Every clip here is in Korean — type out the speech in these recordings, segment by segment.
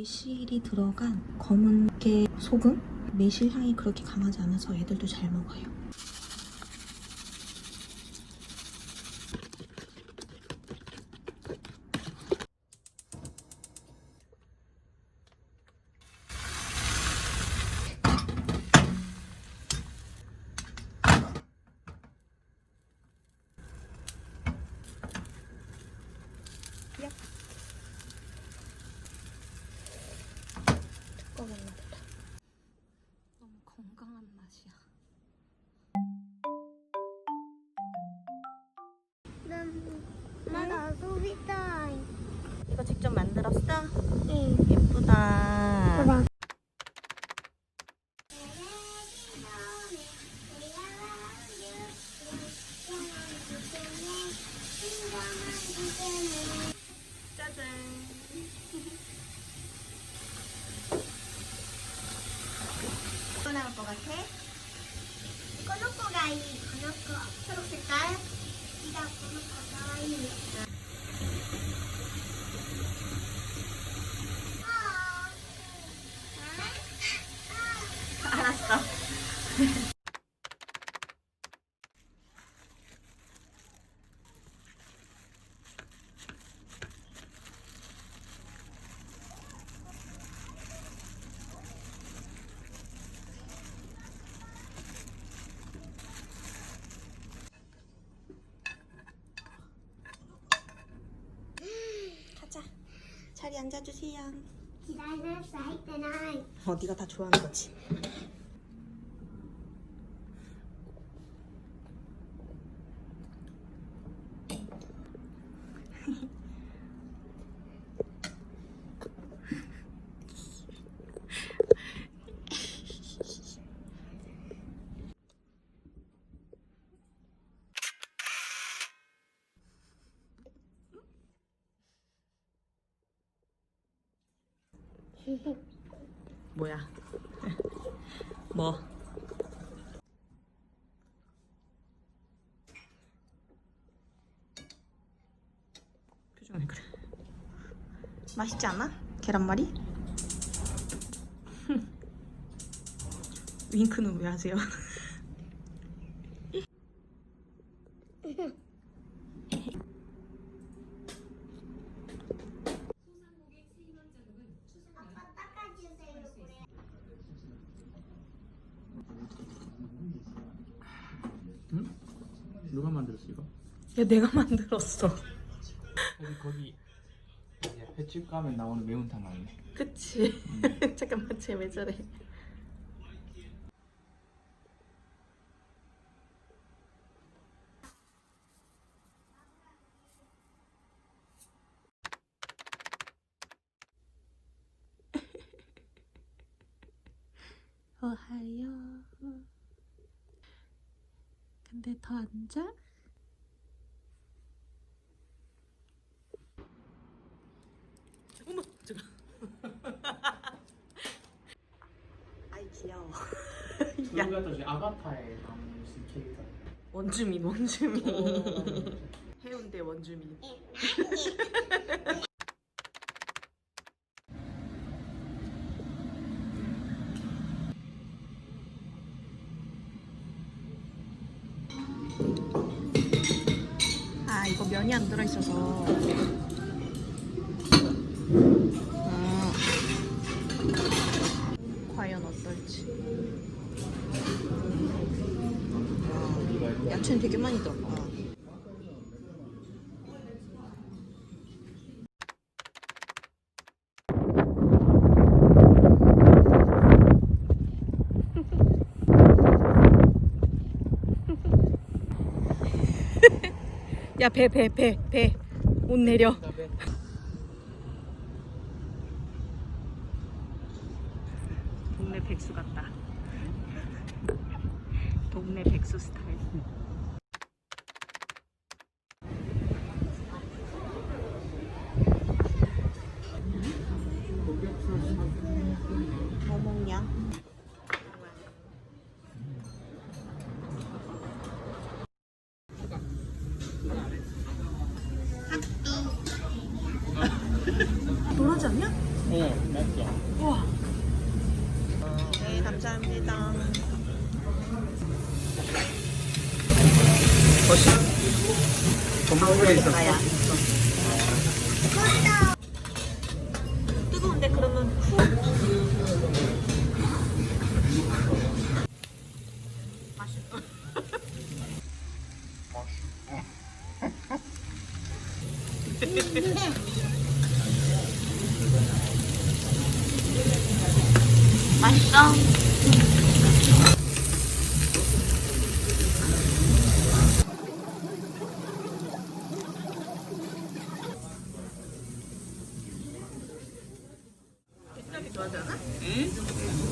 매실이 들어간 검은 게 소금? 매실 향이 그렇게 강하지 않아서 애들도 잘 먹어요. 두꺼웠나 보다. 너무 맛이야. 나도 소비다. 이거 직접 만들었어? 응. 예쁘다. 봐봐. 짜잔. 또 나올 것 같아? 이거 놓고 가이. 이거 놓고. 초록 색깔. 이거 놓고 가이. 알았어. 가자. 자리 앉아주세요. 어, 네가 다 좋아하는 거지. 뭐야? 뭐? 표정이 그래. 맛있지 않아? 계란말이? 윙크는 왜 하세요? 응? 누가 만들었어 이거? 야 내가 만들었어. 거기 거기 이제 횟집 가면 나오는 매운탕 아니네. 그치? 잠깐만 쟤 왜 저래? 어하요. 근데 더 앉아? 어머, 저거. 아이 귀여워. 야, 누가 또 아바타에 나오는 무슨 캐릭터? 원주민, 원주민. 해운대 원주민. 아 이거 면이 안 들어있어서 아, 과연 어떨지 와, 야채는 되게 많이 들었다 야 배 배 배 배. 못 내려 아니야? 어, 맞죠. 우와. 네, 감사합니다. 거시. 건물에 있어. 뜨거운데 그러면 푹. 맛있어. 맛있어. 음, 네.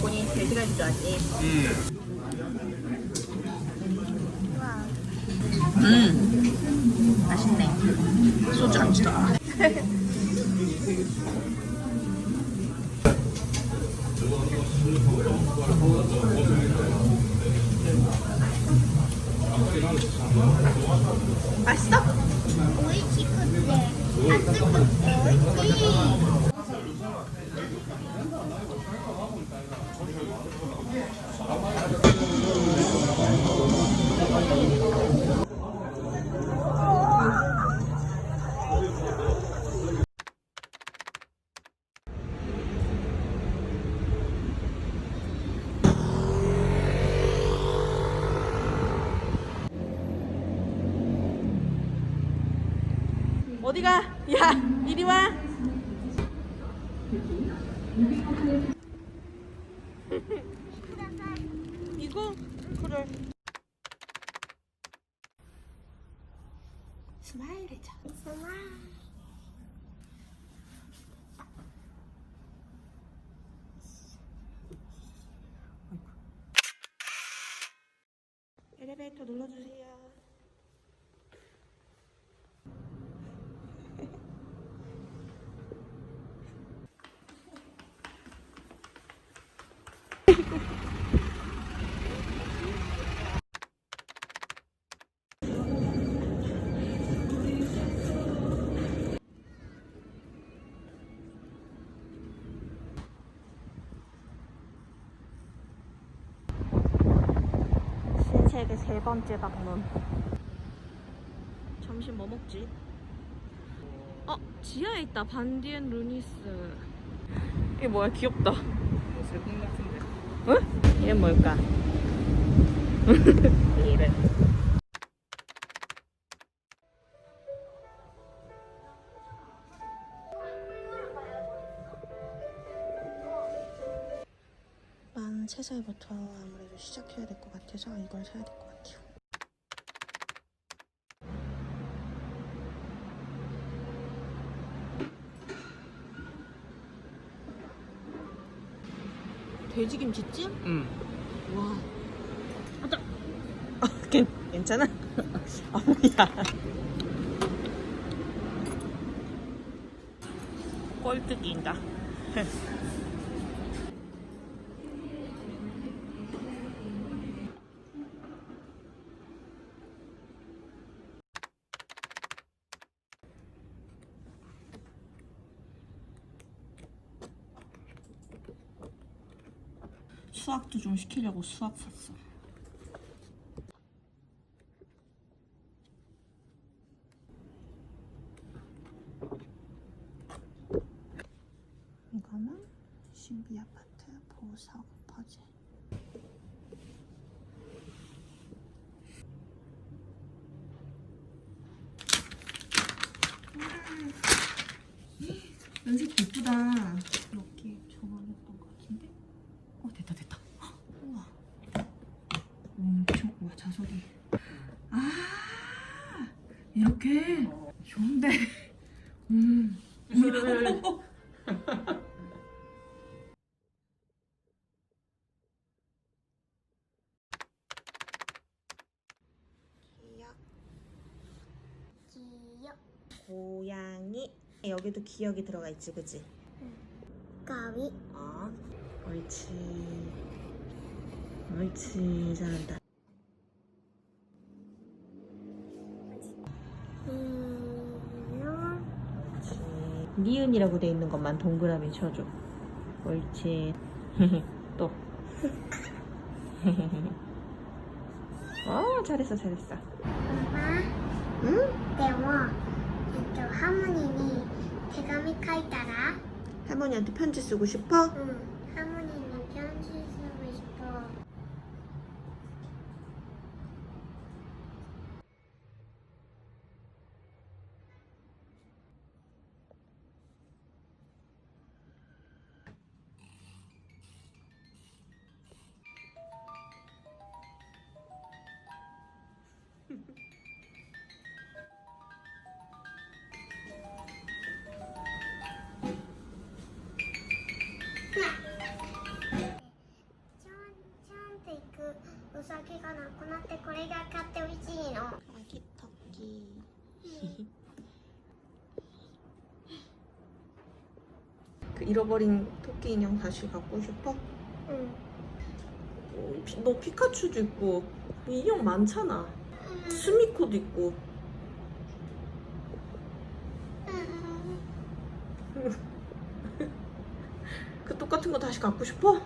본인 돼지갈비 좋아하지? 음, 맛있네. 소주 안주도. 맛있어? 오이치 근데 안 뜨겁고 오이치. 어디가? 야, 이리 와. 이거 그래. 스마일 해줘. 스마일. 엘리베이터 눌러주세요. 신세계 세 번째 방문. 점심 뭐 먹지? 어, 지하에 있다. 반디앤 루니스. 이게 뭐야? 귀엽다. 세분 같은데. 응? 얘는 뭘까? 얘는. 만 3살부터 아무래도 시작해야 될 것 같아서 이걸 사야 될 것 같아요. 돼지김치찜? 응. 와. 아자. 아, 괜, 괜찮아? 아, 뭐야. 꼴뚜기인가? 수학도 좀 시키려고 수학 샀어. 이거는 신비 아파트 보석 퍼즐. 연색 예쁘다. 이렇게 적어놨던 것 같은데? 어 됐다 됐다. 헉, 우와. 엄청 우와 자석이. 아 이렇게 좋은데. 음. 기억. 기역. 고양이. 여 기억이 들어가 있지, 그지? 가위. 어, 옳지. 옳지, 잘한다. 옳지. 니은이라고 돼 있는 것만 동그라미 쳐줘. 옳지. 또. 어, 잘했어, 잘했어. 엄마, 응? 내가 이쪽 할머니니 할머니한테 편지 쓰고 싶어? 응, 할머니는 편지 잃어버린 토끼 인형 다시 갖고 싶어? うん 어, 피- 너 피카츄도 있고 인형 많잖아. 스미코도 있고. 그 똑같은 거 다시 갖고 싶어?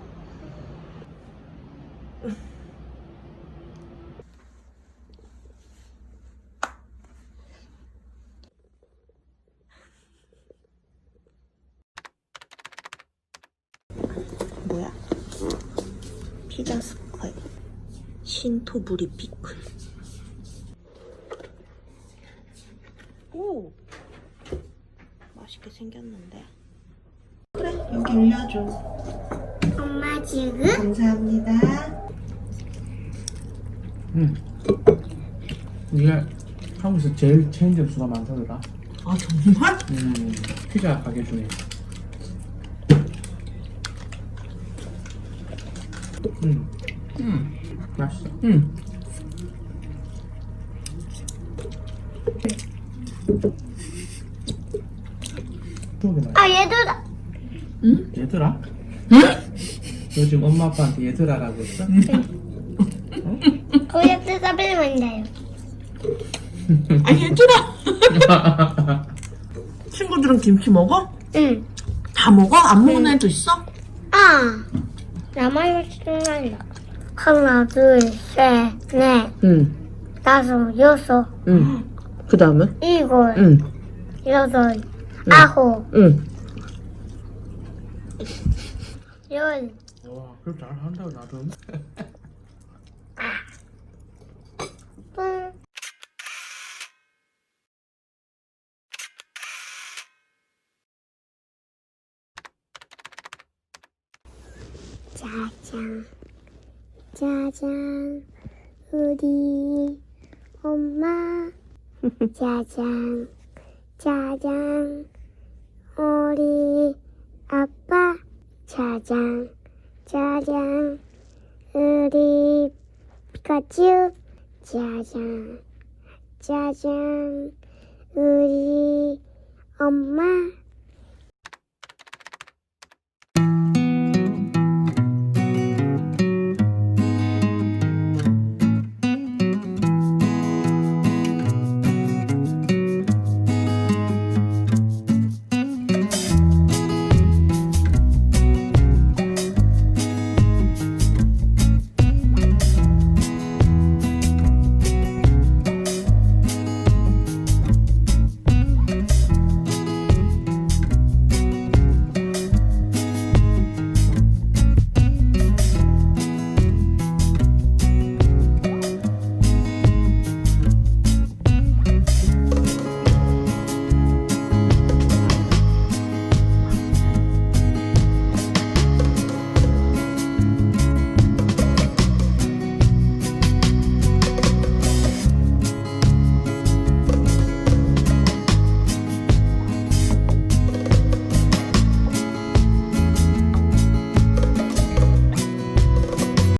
뭐야? 피자 스컬 신토부리 피클 오 맛있게 생겼는데 그래 여기 올려줘 엄마 지금 감사합니다 응. 이게 한국에서 제일 체인점 수가 많다더라. 아 정말? 음, 피자 가게 중에. 음, 음, 맛있어. 나. 아 얘들아 얘들아? 요즘 엄마 아빠한테 얘들아라고 했어? 고약도 잡으면 돼요 아 얘들아 친구들은 김치 먹어? 응 다 먹어? 안 먹는 애도 있어? 아, 나만 생각나. 하나, 둘, 셋, 넷, 응 다섯, 여섯, 응. 그 다음에? 일곱, 응 여덟, 아홉, 응. 열. 와, 그럼 잘한다 나름. 뿡. 짜잔, 짜잔, 우리 엄마. 짜잔, 짜잔, 우리 아빠. 짜잔, 짜잔, 우리 피카츄. 짜잔, 짜잔, 우리 엄마.